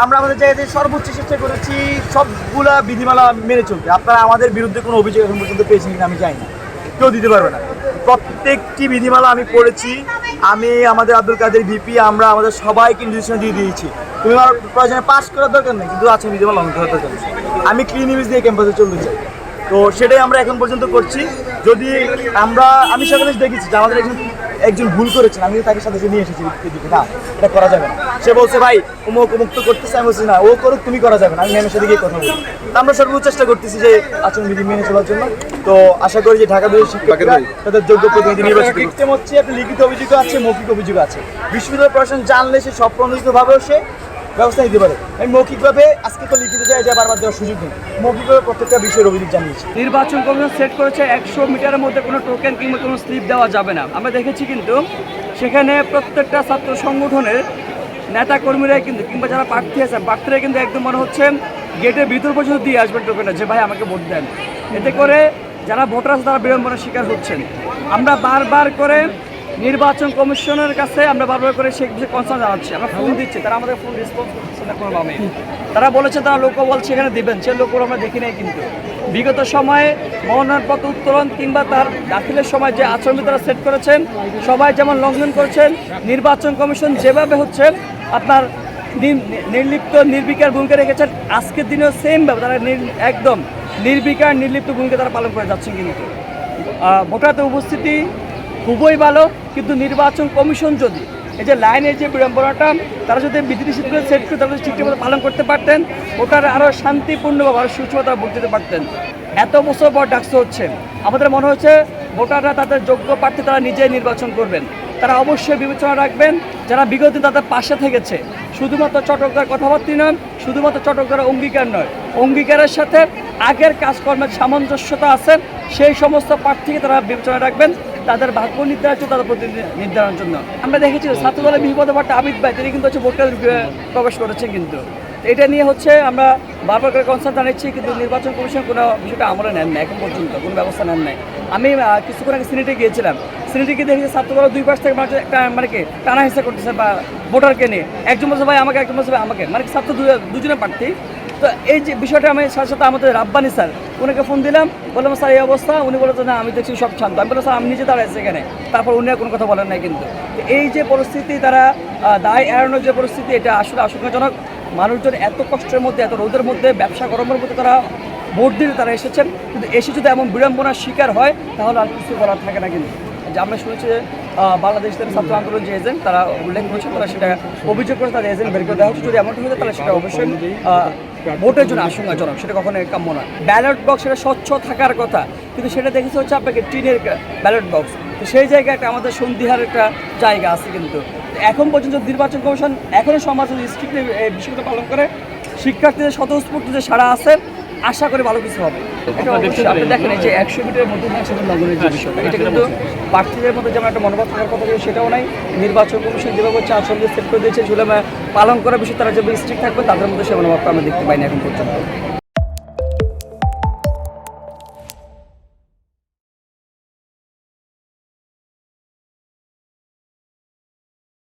আমরা আমাদের জায়গা থেকে সর্বোচ্চ চেষ্টা করেছি সবগুলা বিধিমালা মেনে চলতে। আপনারা আমাদের বিরুদ্ধে কোনো অভিযোগ এখন পর্যন্ত পেয়েছেন কিনা আমি জানি না। কেউ দিতে পারবে না। প্রত্যেকটি বিধিমালা আমি পড়েছি। আমি আমাদের আব্দুল কাদের ভিপি, আমরা আমাদের সবাইকে নির্দেশনা দিয়ে দিয়েছি। তুমি আমার প্রয়োজনে পাস করার দরকার নেই, কিন্তু আছে বিধিমালা লঙ্ঘন করার দরকার নেই। আমি ক্লিন ইমেজ দিয়ে ক্যাম্পাসে চলতে চাই। তো সেটাই আমরা এখন পর্যন্ত করছি। যদি আমরা, আমি সকালে দেখেছি যে আমাদের একজন একজন ভুল করেছেন আমি তাকে সাথে নিয়ে এসেছি এদিকে না এটা করা যাবে না। সে বলছে ভাই উমুক মুক্ত তো করতেছে। আমি বলছি না ও করুক তুমি করা যাবে না। আমি ম্যামের সাথে গিয়ে কথা বলি। আমরা সর্বোচ্চ চেষ্টা করতেছি যে আচরণ বিধি মেনে চলার জন্য। তো আশা করি যে ঢাকা বিভাগের শিক্ষকরা তাদের যোগ্য প্রতিনিধি নির্বাচিত হচ্ছে একটা লিখিত অভিযোগ আছে মৌখিক অভিযোগ আছে। বিশ্ববিদ্যালয় প্রশাসন জানলে সে সব প্রণোদিতভাবেও সে। ব্যবস্থা নিতে পারে। আমি মৌখিকভাবে আজকে তো লিখিত যায় যে বারবার দেওয়ার সুযোগ নেই। মৌখিকভাবে প্রত্যেকটা বিষয়ের অভিযোগ জানিয়েছি। নির্বাচন কমিশন সেট করেছে একশো মিটারের মধ্যে কোনো টোকেন কিংবা কোনো স্লিপ দেওয়া যাবে না। আমরা দেখেছি কিন্তু সেখানে প্রত্যেকটা ছাত্র সংগঠনের নেতা কর্মীরা কিন্তু, কিংবা যারা প্রার্থী আছে প্রার্থীরা কিন্তু একদম মনে হচ্ছে গেটের ভিতর পর্যন্ত দিয়ে আসবেন টোকেনটা যে ভাই আমাকে ভোট দেন। এতে করে যারা ভোটার আছে তারা বিড়ম্বনার শিকার হচ্ছেন। আমরা বারবার করে নির্বাচন কমিশনের কাছে আমরা বারবার করে সেই বিষয়ে কনসার্ন জানাচ্ছি। আমরা ফোন দিচ্ছি তারা আমাদের ফোন রেসপন্স করতেছে না কোনোভাবে তারা বলেছে তারা লোকবল সেখানে দিবেন। সে লোকবল আমরা দেখি নাই কিন্তু। বিগত সময়ে মনোনয়নপত্র উত্তোলন কিংবা তার দাখিলের সময় যে আচরণ তারা সেট করেছেন সবাই যেমন লঙ্ঘন করছেন নির্বাচন কমিশন যেভাবে হচ্ছে আপনার নির্লিপ্ত নির্বিকার ভূমিকা রেখেছেন আজকের দিনেও সেম ভাবে তারা একদম নির্বিকার নির্লিপ্ত ভূমিকা তারা পালন করে যাচ্ছেন কিন্তু। ভোটারদের উপস্থিতি খুবই ভালো, কিন্তু নির্বাচন কমিশন যদি এই যে লাইনের যে বিড়ম্বনাটা, তারা যদি বিধিনিষেধ করে সেট করে তারা ঠিকঠাক পালন করতে পারতেন, ওটার আরও শান্তিপূর্ণভাবে আরও সুষ্ঠুভাবে ভোট দিতে পারতেন। এত বছর পর ডাকসে হচ্ছে আমাদের মনে হচ্ছে ভোটাররা তাদের যোগ্য প্রার্থী তারা নিজেই নির্বাচন করবেন। তারা অবশ্যই বিবেচনা রাখবেন, যারা বিগত তাদের পাশে থেকেছে। শুধুমাত্র চটকদার কথাবার্তা নয়, শুধুমাত্র চটকদার অঙ্গীকার নয়। অঙ্গীকারের সাথে আগের কাজকর্মের সামঞ্জস্যতা আছে, সেই সমস্ত প্রার্থীকে তারা বিবেচনা রাখবেন। তাদের ভাগ্য নির্ধারণ তাদের প্রতি নির্ধারণের জন্য। আমরা দেখেছি ছাত্রদলের বিপদ বার্তা আবিদ ভাই, তিনি কিন্তু হচ্ছে ভোট কেন্দ্রে প্রবেশ করেছেন কিন্তু। এটা নিয়ে হচ্ছে আমরা বারবার করে কনসার্ন জানাচ্ছি, কিন্তু নির্বাচন কমিশন কোনো বিষয়টা আমলে নেন না এখন পর্যন্ত কোনো ব্যবস্থা নেন নাই। আমি কিছুক্ষণ আগে সিনেটে গিয়েছিলাম। সিনেটে গিয়ে দেখেছি ছাত্রদল দুই পাশ থেকে মানুষ একটা মানে কি টানা হিসা করতেছে বা ভোটারকে নিয়ে। একজন বলছে, ভাই, আমাকে, একজন বলছে, ভাই, আমাকে। মানে ছাত্র দুজনে প্রার্থী। তো এই যে বিষয়টা আমি সাথে সাথে আমাদের রাব্বানি স্যার ওনাকে ফোন দিলাম বললাম স্যার এই অবস্থা। উনি বলেছেন না আমি দেখছি সব শান্ত। আমি বললাম স্যার আমি নিজে দাঁড়াইছি এখানে। তারপর উনি কোনো কথা বলেন নাই কিন্তু। এই যে পরিস্থিতি তারা দায় এড়ানোর যে পরিস্থিতি এটা আসলে আশঙ্কাজনক। মানুষজন এত কষ্টের মধ্যে এত রোদের মধ্যে ব্যবসা গরমের মধ্যে তারা ভোট দিতে তারা এসেছেন। কিন্তু এসে যদি এমন বিড়ম্বনার শিকার হয় তাহলে আর কিছু বলার থাকে না কিন্তু। যে আমরা শুনেছি যে আহ, বাংলাদেশ থেকে ছাত্র আন্দোলন যে এজেন্ট তারা উল্লেখ করেছে তারা সেটা অভিযোগ করে তাদের এজেন্ট বের করে দেওয়া হচ্ছে যদি এমনটা হয়ে তাহলে সেটা অবশ্যই ভোটের জন্য আশঙ্কাজনক, সেটা কখনোই কাম্য নয়। ব্যালট বক্স, সেটা স্বচ্ছ থাকার কথা, কিন্তু সেটা দেখেছে হচ্ছে আপনাকে টিনের ব্যালট বক্স। তো সেই জায়গায় একটা আমাদের সন্ধিহার একটা জায়গা আছে কিন্তু। এখন পর্যন্ত নির্বাচন কমিশন এখনও সমাজ স্ট্রিক্টলি বিষয়টা পালন করে। শিক্ষার্থীদের স্বতঃস্ফূর্ত যে সারা আছে আশা করি ভালো কিছু হবে। এটা অবশ্যই আপনি দেখেন যে একশো মিটারের মধ্যে একসাথে লগ্নের যে বিষয়টা এটা কিন্তু প্রার্থীদের মধ্যে যেমন একটা মনোভাব থাকার কথা ছিল সেটাও নাই। নির্বাচন কমিশন যেভাবে হচ্ছে আচরণ সেট করে দিয়েছে ঝুলে পালন করার বিষয়ে তারা যেভাবে স্ট্রিক্ট থাকবে তাদের মধ্যে সে মনোভাবটা আমরা দেখতে পাইনি এখন পর্যন্ত।